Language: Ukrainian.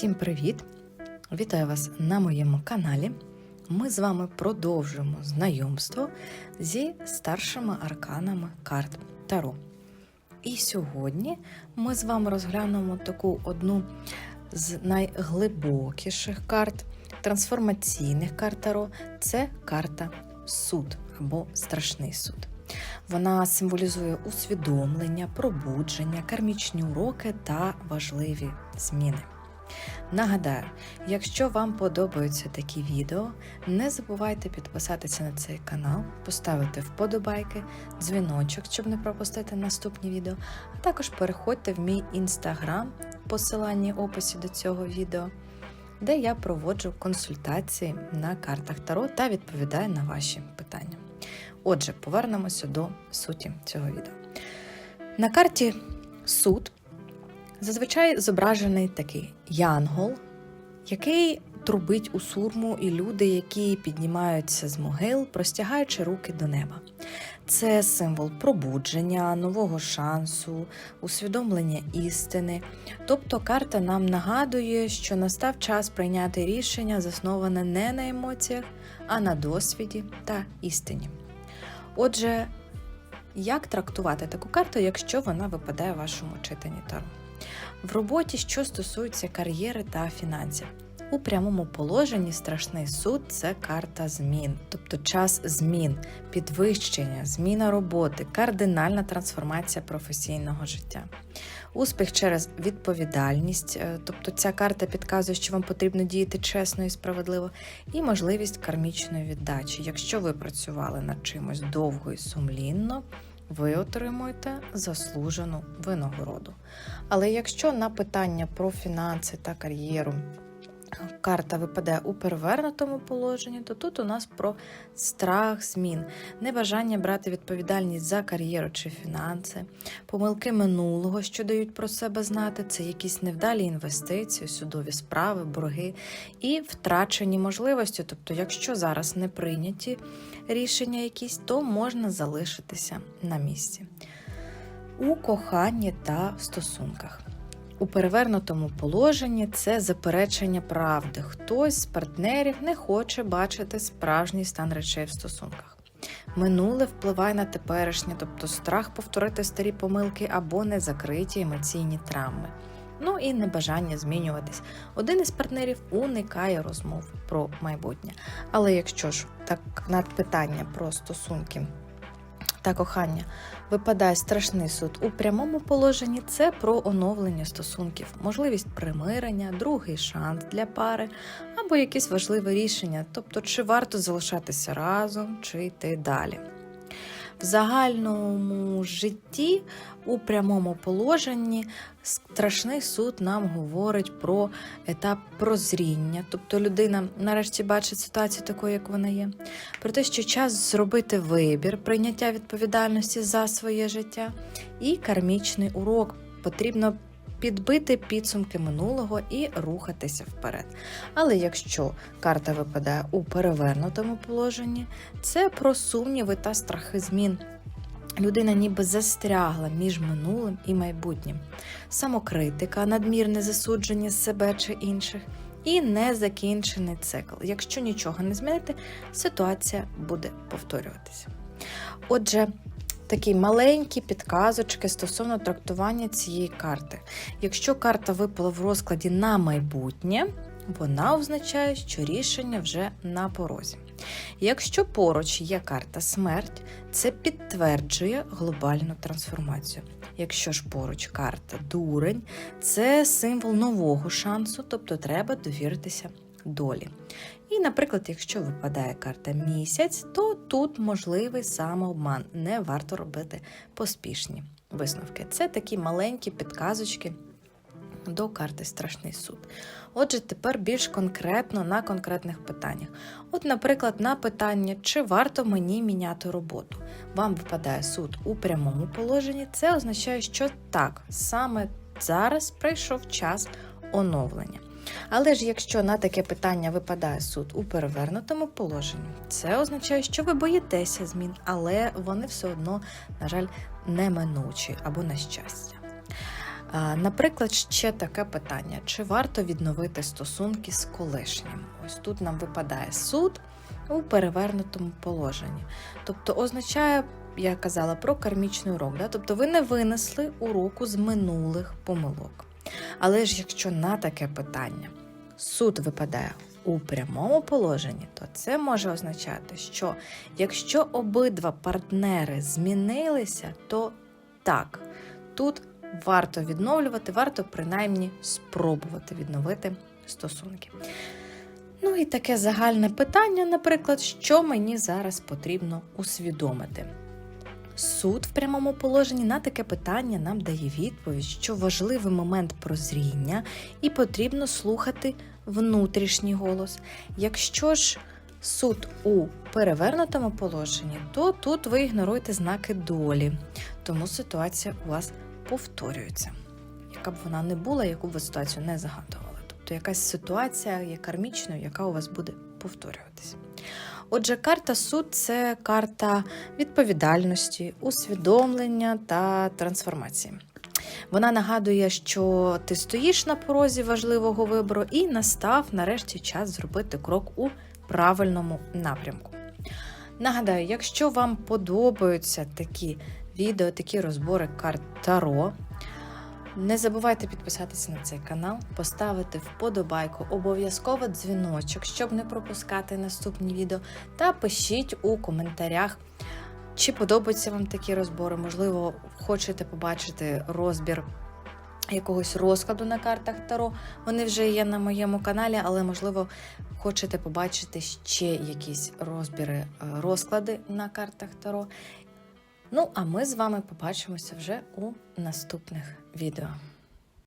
Всім привіт! Вітаю вас на моєму каналі. Ми з вами продовжуємо знайомство зі старшими арканами карт Таро. І сьогодні ми з вами розглянемо таку одну з найглибокіших карт, трансформаційних карт Таро це карта суд або страшний суд. Вона символізує усвідомлення, пробудження, кармічні уроки та важливі зміни. Нагадаю, якщо вам подобаються такі відео, не забувайте підписатися на цей канал, поставити вподобайки, дзвіночок, щоб не пропустити наступні відео, а також переходьте в мій інстаграм, посиланні в описі до цього відео, де я проводжу консультації на картах Таро та відповідаю на ваші питання. Отже, повернемося до суті цього відео. На карті суд зазвичай зображений такий янгол, який трубить у сурму, і люди, які піднімаються з могил, простягаючи руки до неба. Це символ пробудження, нового шансу, усвідомлення істини. Тобто карта нам нагадує, що настав час прийняти рішення, засноване не на емоціях, а на досвіді та істині. Отже, як трактувати таку карту, якщо вона випадає в вашому читанні Таро? В роботі, що стосується кар'єри та фінансів. У прямому положенні страшний суд це карта змін, тобто час змін, підвищення, зміна роботи, кардинальна трансформація професійного життя. Успіх через відповідальність, е, тобто ця карта підказує, що вам потрібно діяти чесно і справедливо, і можливість кармічної віддачі. Якщо ви працювали над чимось довго і сумлінно, ви отримуєте заслужену винагороду. Але якщо на питання про фінанси та кар'єру карта випадає у перевернутому положенні, то тут у нас про страх змін, небажання брати відповідальність за кар'єру чи фінанси, помилки минулого, що дають про себе знати, це якісь невдалі інвестиції, судові справи, борги і втрачені можливості. Тобто, якщо зараз не прийняті рішення якісь, то можна залишитися на місці. У коханні та стосунках. У перевернутому положенні це заперечення правди. Хтось з партнерів не хоче бачити справжній стан речей в стосунках. Минуле впливає на теперішнє, тобто страх повторити старі помилки або незакриті емоційні травми. Ну і небажання змінюватись. Один із партнерів уникає розмов про майбутнє. Але якщо ж так над питання про стосунки та кохання. Випадає страшний суд. У прямому положенні, це про оновлення стосунків, можливість примирення, другий шанс для пари або якесь важливе рішення, тобто чи варто залишатися разом, чи йти далі. В загальному житті у прямому положенні страшний суд нам говорить про етап прозріння, тобто людина нарешті бачить ситуацію такою, як вона є, про те, що час зробити вибір, прийняття відповідальності за своє життя і кармічний урок. Потрібно підбити підсумки минулого і рухатися вперед. Але якщо карта випадає у перевернутому положенні, це про сумніви та страхи змін. Людина ніби застрягла між минулим і майбутнім, самокритика, надмірне засудження себе чи інших, і незакінчений цикл. Якщо нічого не змінити, ситуація буде повторюватися. Отже, такі маленькі підказочки стосовно трактування цієї карти. Якщо карта випала в розкладі на майбутнє, вона означає, що рішення вже на порозі. Якщо поруч є карта смерть, це підтверджує глобальну трансформацію. Якщо ж поруч карта дурень, це символ нового шансу, тобто треба довіритися долі. І, наприклад, якщо випадає карта місяць, то тут можливий самообман. Не варто робити поспішні висновки. Це такі маленькі підказочки до карти Страшний суд. Отже, тепер більш конкретно на конкретних питаннях. От, наприклад, на питання, чи варто мені міняти роботу. Вам випадає суд у прямому положенні, це означає, що так, саме зараз прийшов час оновлення. Але ж якщо на таке питання випадає суд у перевернутому положенні, це означає, що ви боїтеся змін, але вони все одно, на жаль, неминучі або на щастя. Наприклад, ще таке питання: чи варто відновити стосунки з колишнім? Ось тут нам випадає суд у перевернутому положенні. Тобто означає, я казала про кармічний урок. Да? Тобто ви не винесли уроку з минулих помилок. Але ж якщо на таке питання суд випадає у прямому положенні, то це може означати, що якщо обидва партнери змінилися, то так, тут варто відновлювати, варто принаймні спробувати відновити стосунки. Ну і таке загальне питання, наприклад, що мені зараз потрібно усвідомити. Суд в прямому положенні на таке питання нам дає відповідь, що важливий момент прозріння і потрібно слухати внутрішній голос. Якщо ж суд у перевернутому положенні, то тут ви ігноруєте знаки долі, тому ситуація у вас повторюється. Яка б вона не була, яку б ви ситуацію не загадували. Тобто якась ситуація є кармічною, яка у вас буде повторюватися. Отже, карта суд це карта відповідальності, усвідомлення та трансформації. Вона нагадує, що ти стоїш на порозі важливого вибору і настав нарешті час зробити крок у правильному напрямку. Нагадаю, якщо вам подобаються такі відео, такі розбори карт Таро, не забувайте підписатися на цей канал, поставити вподобайку, обов'язково дзвіночок, щоб не пропускати наступні відео. Та пишіть у коментарях, чи подобаються вам такі розбори. Можливо, хочете побачити розбір якогось розкладу на картах Таро. Вони вже є на моєму каналі, але, можливо, хочете побачити ще якісь розбіри, е, розклади на картах Таро. Ну, а ми з вами побачимося вже у наступних відео.